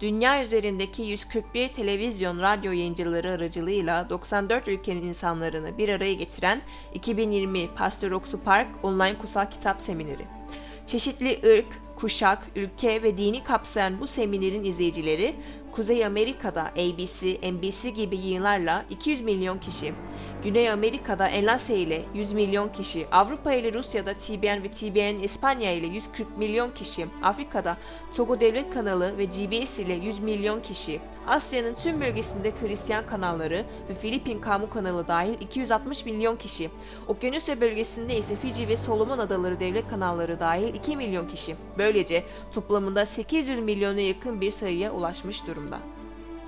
dünya üzerindeki 141 televizyon radyo yayıncıları aracılığıyla 94 ülkenin insanlarını bir araya getiren 2020 Pastor Oksu Park online kutsal kitap semineri. Çeşitli ırk, kuşak, ülke ve dini kapsayan bu seminerin izleyicileri Kuzey Amerika'da ABC, NBC gibi yayınlarla 200 milyon kişi, Güney Amerika'da Enlace ile 100 milyon kişi, Avrupa ile Rusya'da TBN ve TBN İspanya ile 140 milyon kişi, Afrika'da Togo Devlet Kanalı ve GBS ile 100 milyon kişi, Asya'nın tüm bölgesinde Hristiyan kanalları ve Filipin Kamu kanalı dahil 260 milyon kişi, Okyanusya bölgesinde ise Fiji ve Solomon Adaları devlet kanalları dahil 2 milyon kişi. Böylece toplamında 800 milyona yakın bir sayıya ulaşmış durumda.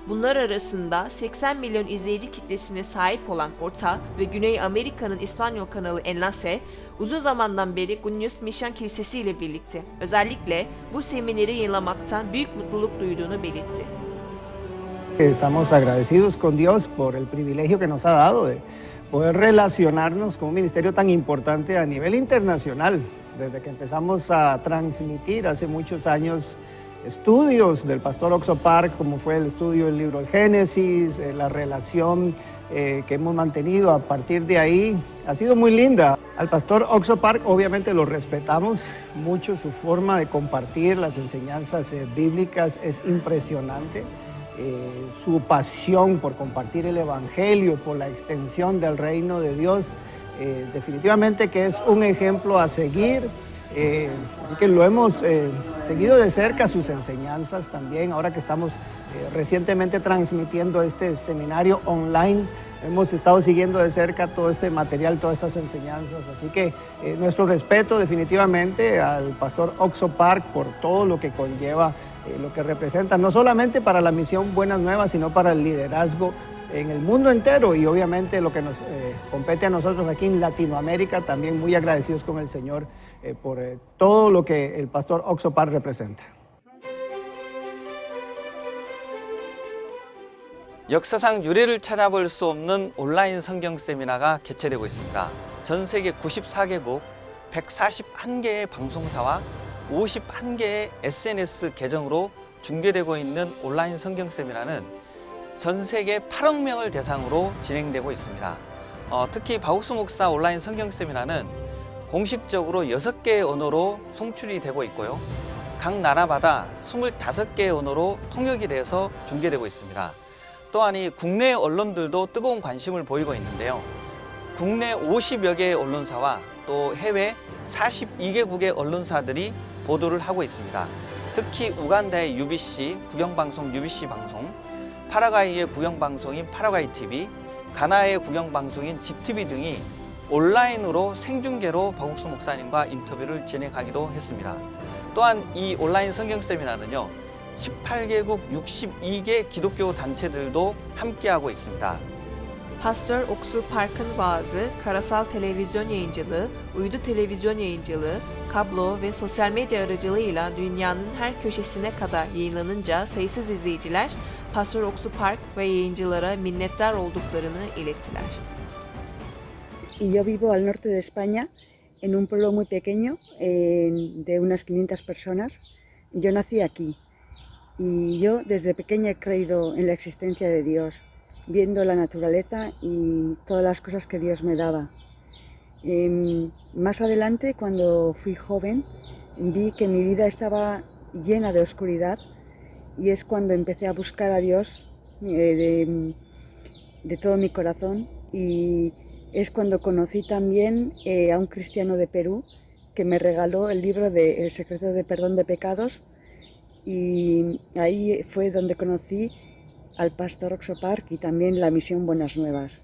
Bunlar arasında 80 milyon izleyici kitlesine sahip olan Orta ve Güney Amerika'nın İspanyol kanalı Enlace, uzun zamandan beri News Mission Kilisesi ile birlikte özellikle bu semineri yayınlamaktan büyük mutluluk duyduğunu belirtti. Estamos agradecidos con Dios por el privilegio que nos ha dado de poder relacionarnos con un ministerio tan importante a nivel internacional. Desde que empezamos a transmitir hace muchos años estudios del pastor Oxo Park, como fue el estudio del libro del Génesis, eh, la relación eh, que hemos mantenido a partir de ahí, ha sido muy linda. Al pastor Oxo Park obviamente lo respetamos mucho, su forma de compartir las enseñanzas eh, bíblicas es impresionante. Eh, su pasión por compartir el Evangelio, por la extensión del reino de Dios, eh, definitivamente que es un ejemplo a seguir. Eh, así que lo hemos seguido de cerca sus enseñanzas también, ahora que estamos recientemente transmitiendo este seminario online. Hemos estado siguiendo de cerca todo este material, todas estas enseñanzas. Así que nuestro respeto definitivamente al pastor Oxo Park por todo lo que conlleva, eh, lo que representa, no solamente para la misión Buenas Nuevas, sino para el liderazgo en el mundo entero y obviamente lo que nos eh, compete a nosotros aquí en Latinoamérica, también muy agradecidos con el Señor eh, por eh, todo lo que el pastor Oxo Park representa. 역사상 유례를 찾아볼 수 없는 온라인 성경 세미나가 개최되고 있습니다. 전 세계 94개국 141개의 방송사와 51개의 SNS 계정으로 중계되고 있는 온라인 성경 세미나는 전 세계 8억 명을 대상으로 진행되고 있습니다. 어, 특히 바욱수 목사 온라인 성경 세미나는 공식적으로 6개의 언어로 송출이 되고 있고요. 각 나라마다 25개의 언어로 통역이 돼서 중계되고 있습니다. 또한 이 국내 언론들도 뜨거운 관심을 보이고 있는데요. 국내 50여 개의 언론사와 또 해외 42개국의 언론사들이 보도를 하고 있습니다. 특히 우간다의 UBC, 국영방송 UBC 방송, 파라과이의 국영방송인 파라과이 TV, 가나의 국영방송인 집TV 등이 온라인으로 생중계로 박옥수 목사님과 인터뷰를 진행하기도 했습니다. 또한 이 온라인 성경 세미나는요, 18개국 62개 기독교 단체들도 함께하고 있습니다. Pastor Oksu Park'ın vaazı, karasal televizyon yayıncılığı, uydu televizyon yayıncılığı, kablo ve sosyal medya aracılığıyla dünyanın her köşesine kadar yayınlanınca sayısız izleyiciler Pastor Oksu Park ve yayıncılara minnettar olduklarını ilettiler. yo vivo al norte de España, en un pueblo muy pequeño, de unas 500 personas. Yo nací aquí y yo desde pequeña he creído en la existencia de Dios, viendo la naturaleza y todas las cosas que Dios me daba. Em, más adelante, cuando fui joven, vi que mi vida estaba llena de oscuridad y es cuando empecé a buscar a Dios eh, de, todo mi corazón y es cuando conocí también eh, a un cristiano de Perú que me regaló el libro de El secreto de perdón de pecados y ahí fue donde conocí al pastor Oxo Park y también la misión Buenas Nuevas.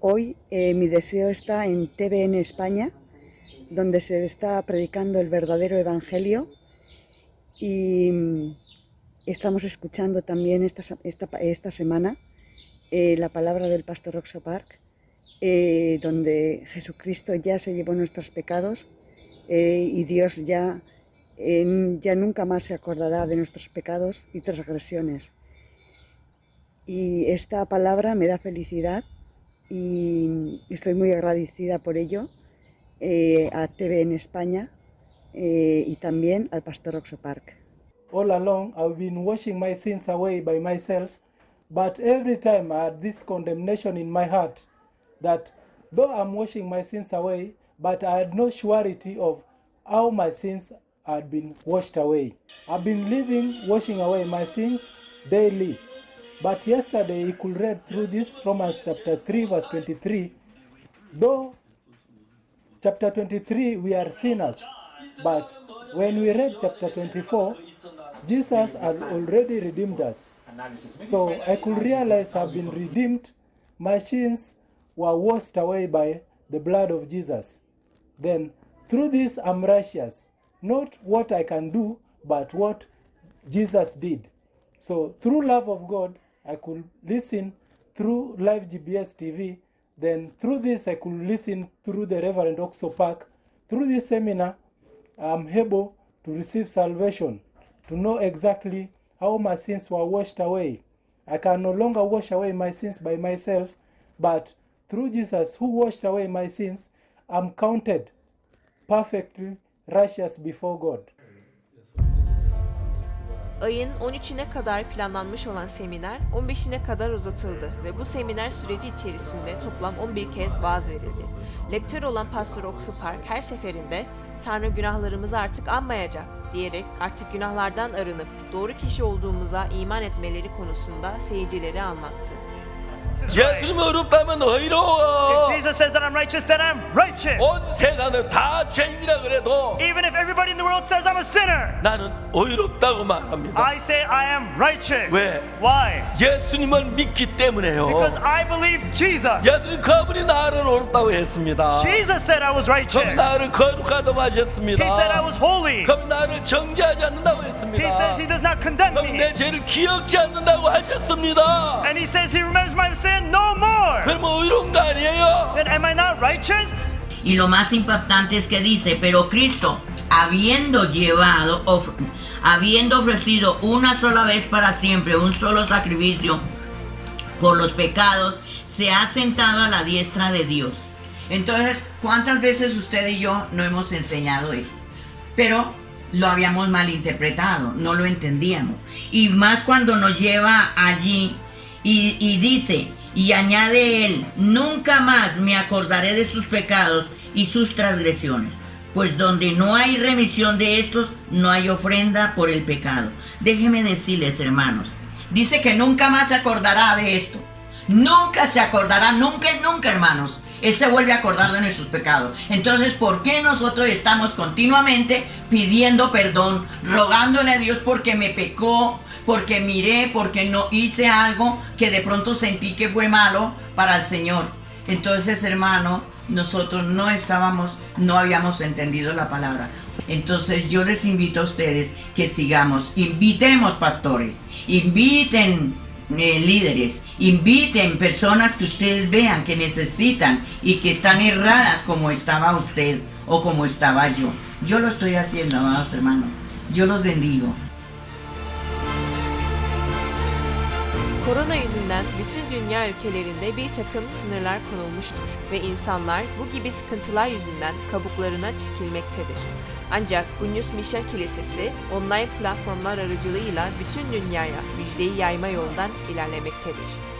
Hoy eh, mi deseo está en TVN España, donde se está predicando el verdadero evangelio y mm, estamos escuchando también esta, esta, esta semana eh, la palabra del pastor Oxo Park, eh, donde Jesucristo ya se llevó nuestros pecados y Dios ya, ya nunca más se acordará de nuestros pecados y transgresiones. Y esta palabra me da felicidad y estoy muy agradecida por ello eh, a TV en España eh, y también al pastor Oxo Park. all along I've been washing my sins away by myself, but every time I had this condemnation in my heart that though I'm washing my sins away, but I had no surety of how my sins had been washed away. I've been living washing away my sins daily. But yesterday he could read through this Romans chapter 3 verse 23. Though chapter 23 we are sinners, but when we read chapter 24, Jesus had already redeemed us. So I could realize I've been redeemed. My sins were washed away by the blood of Jesus. Then through this I'm righteous. Not what I can do, but what Jesus did. So through love of God, I could listen through live GBS TV. Then through this, I could listen through the Reverend Oxo Park. Through this seminar, I'm able to receive salvation, to know exactly how my sins were washed away. I can no longer wash away my sins by myself, but through Jesus who washed away my sins, I'm counted perfectly righteous before God. Ayın 13'üne kadar planlanmış olan seminer 15'ine kadar uzatıldı ve bu seminer süreci içerisinde toplam 11 kez vaaz verildi. Lektör olan Pastor Oksu Park her seferinde Tanrı günahlarımızı artık anmayacak diyerek artık günahlardan arınıp doğru kişi olduğumuza iman etmeleri konusunda seyircileri anlattı. 예수님 의롭다면 의로워. If Jesus says that I'm righteous, then I'm righteous. 온 세상을 다 죄인이라 그래도 Even if everybody in the world says I'm a sinner, 나는 의롭다고 말합니다. I say I am righteous. 왜? Why? 예수님을 믿기 때문에요. Because I believe Jesus. 예수님 그분이 나를 의롭다고 했습니다. Jesus said I was righteous. 그분이 나를 거룩하다고 He 하셨습니다. said I was holy. 그분이 나를 정죄하지 않는다고 했습니다. He condemn 그분이 me. 내 죄를 기억지 않는다고 하셨습니다. And he says he remembers my sin no more. 그러면 의로운 거 아니에요? Then am I not righteous? Y lo más impactante es que dice, pero Cristo, habiendo llevado, of- habiendo ofrecido una sola vez para siempre un solo sacrificio por los pecados, se ha sentado a la diestra de Dios. Entonces, ¿cuántas veces usted y yo no hemos enseñado esto? Pero lo habíamos malinterpretado, no lo entendíamos. Y más cuando nos lleva allí y, dice, y añade él, nunca más me acordaré de sus pecados y sus transgresiones. Pues donde no hay remisión de estos, no hay ofrenda por el pecado. Déjeme decirles, hermanos, dice que nunca más se acordará de esto. Nunca se acordará, nunca nunca, hermanos. Él se vuelve a acordar de nuestros pecados. Entonces, ¿por qué nosotros estamos continuamente pidiendo perdón, rogándole a Dios porque me pecó, porque miré, porque no hice algo que de pronto sentí que fue malo para el Señor? Entonces, hermano, nosotros no estábamos, no habíamos entendido la palabra. Entonces yo les invito a ustedes que sigamos, invitemos pastores, inviten eh, líderes, inviten personas que ustedes vean que necesitan y que están erradas como estaba usted o como estaba yo. Yo lo estoy haciendo, amados hermanos. Yo los bendigo. Korona yüzünden bütün dünya ülkelerinde bir takım sınırlar konulmuştur ve insanlar bu gibi sıkıntılar yüzünden kabuklarına çekilmektedir. Ancak Gunyus Mission Kilisesi online platformlar aracılığıyla bütün dünyaya müjdeyi yayma yolundan ilerlemektedir.